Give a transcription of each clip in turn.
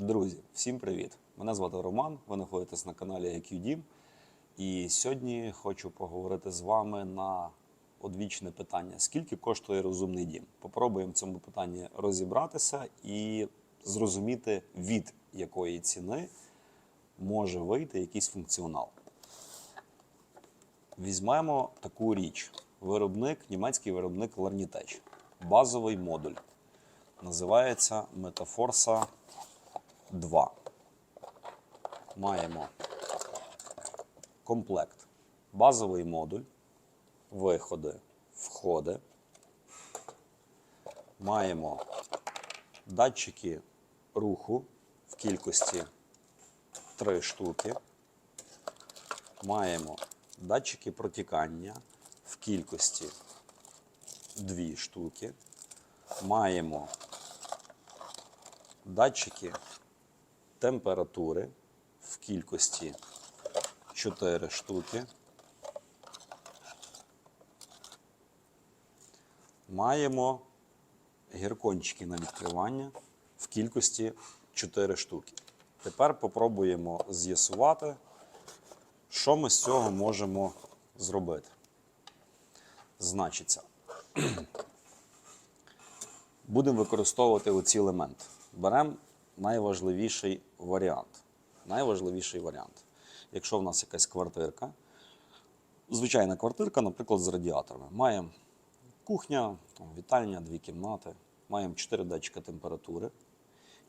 Друзі, всім привіт! Мене звати Роман. Ви знаходитесь на каналі IQ І сьогодні хочу поговорити з вами на одвічне питання: скільки коштує розумний дім? Попробуємо в цьому питанні розібратися і зрозуміти, від якої ціни може вийти якийсь функціонал. Візьмемо таку річ: виробник, німецький виробник Lernitech. Базовий модуль. Називається Metaforsa 2. Маємо комплект. Базовий модуль, виходи, входи. Маємо датчики руху в кількості 3 штуки. Маємо датчики протікання в кількості 2 штуки. Маємо датчики температури в кількості 4 штуки. Маємо гіркончики на відкривання в кількості 4 штуки. Тепер попробуємо з'ясувати, що ми з цього можемо зробити. Значиться, будемо використовувати оці елементи. Беремо найважливіший варіант. Найважливіший варіант. Якщо в нас якась квартирка, звичайна квартирка, наприклад, з радіаторами. Маємо кухня, вітальня, дві кімнати, маємо 4 датчика температури,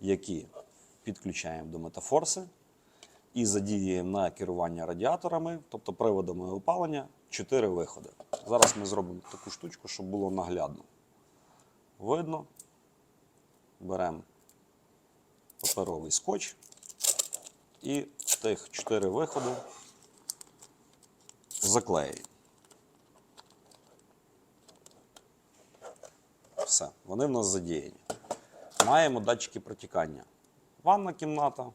які підключаємо до метафорси і задіюємо на керування радіаторами, тобто приводами опалення, 4 виходи. Зараз ми зробимо таку штучку, щоб було наглядно. Видно. Беремо паперовий скотч і тих 4 виходи заклеюємо. Все, вони в нас задіяні. Маємо датчики протікання. Ванна кімната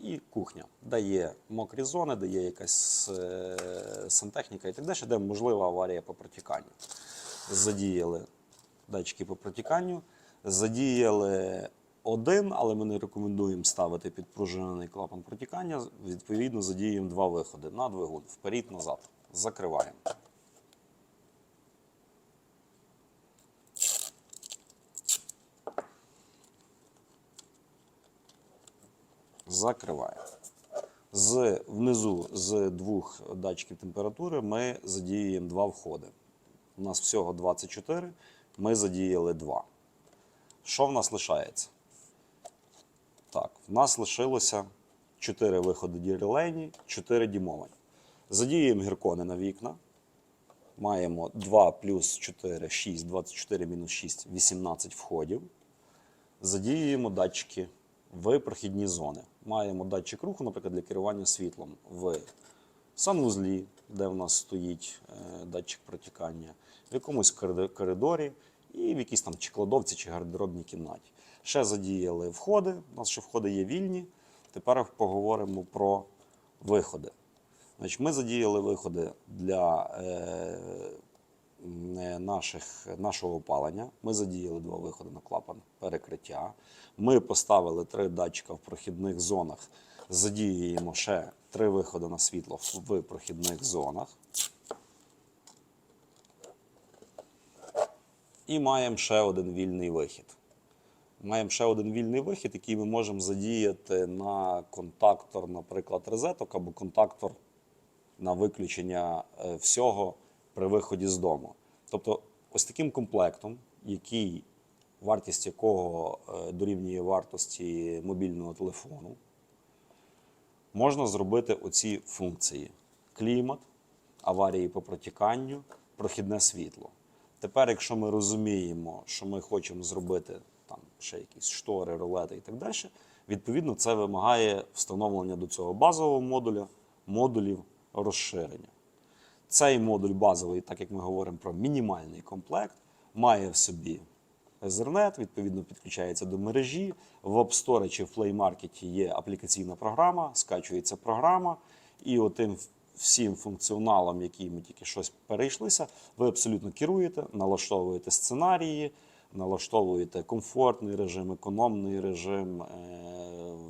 і кухня, де є мокрі зони, де є якась е, сантехніка і так далі, де можлива аварія по протіканню. Задіяли датчики по протіканню, задіяли один, але ми не рекомендуємо ставити підпружинений клапан протікання. Відповідно, задіюємо два виходи на двигун, вперед, назад. Закриваємо. Закриваємо. З, внизу з двох датчиків температури ми задіюємо два входи. У нас всього 24, ми задіяли два. Що в нас лишається? В нас лишилося 4 виходи дірелейні, 4 дімовані. Задіюємо гіркони на вікна. Маємо 2 плюс 4, 6, 24 мінус 6, 18 входів. Задіюємо датчики в прохідні зони. Маємо датчик руху, наприклад, для керування світлом в санвузлі, де в нас стоїть е, датчик протікання, в якомусь коридорі і в якійсь там чи кладовці, чи гардеробній кімнаті. Ще задіяли входи. У нас ще входи є вільні. Тепер поговоримо про виходи. Значить, ми задіяли виходи для е, наших, нашого опалення. Ми задіяли два виходи на клапан перекриття. Ми поставили три датчика в прохідних зонах. Задіюємо ще три виходи на світло в прохідних зонах. І маємо ще один вільний вихід. Маємо ще один вільний вихід, який ми можемо задіяти на контактор, наприклад, розеток або контактор на виключення е, всього при виході з дому. Тобто, ось таким комплектом, який, вартість якого е, дорівнює вартості мобільного телефону, можна зробити оці функції: клімат, аварії по протіканню, прохідне світло. Тепер, якщо ми розуміємо, що ми хочемо зробити ще якісь штори, ролети і так далі, відповідно, це вимагає встановлення до цього базового модуля модулів розширення. Цей модуль базовий, так як ми говоримо про мінімальний комплект, має в собі Ethernet, відповідно, підключається до мережі. В App Store чи в Play Market є аплікаційна програма, скачується програма, і отим всім функціоналом, який ми тільки щось перейшлися, ви абсолютно керуєте, налаштовуєте сценарії, налаштовуєте комфортний режим, економний режим, е,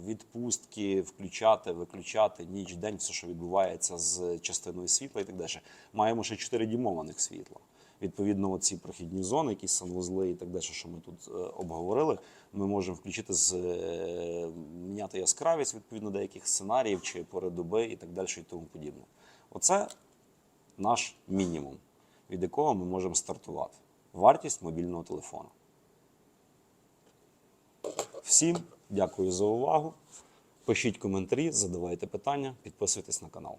відпустки, включати, виключати, ніч, день, все, що відбувається з частиною світла і так далі. Маємо ще 4 дімованих світла. Відповідно, ці прохідні зони, якісь санвузли і так далі, що ми тут е, обговорили, ми можемо включити з е, міняти яскравість відповідно деяких сценаріїв чи пори доби і так далі, і тому подібне. Оце наш мінімум, від якого ми можемо стартувати. Вартість мобільного телефону. Всім дякую за увагу. Пишіть коментарі, задавайте питання, підписуйтесь на канал.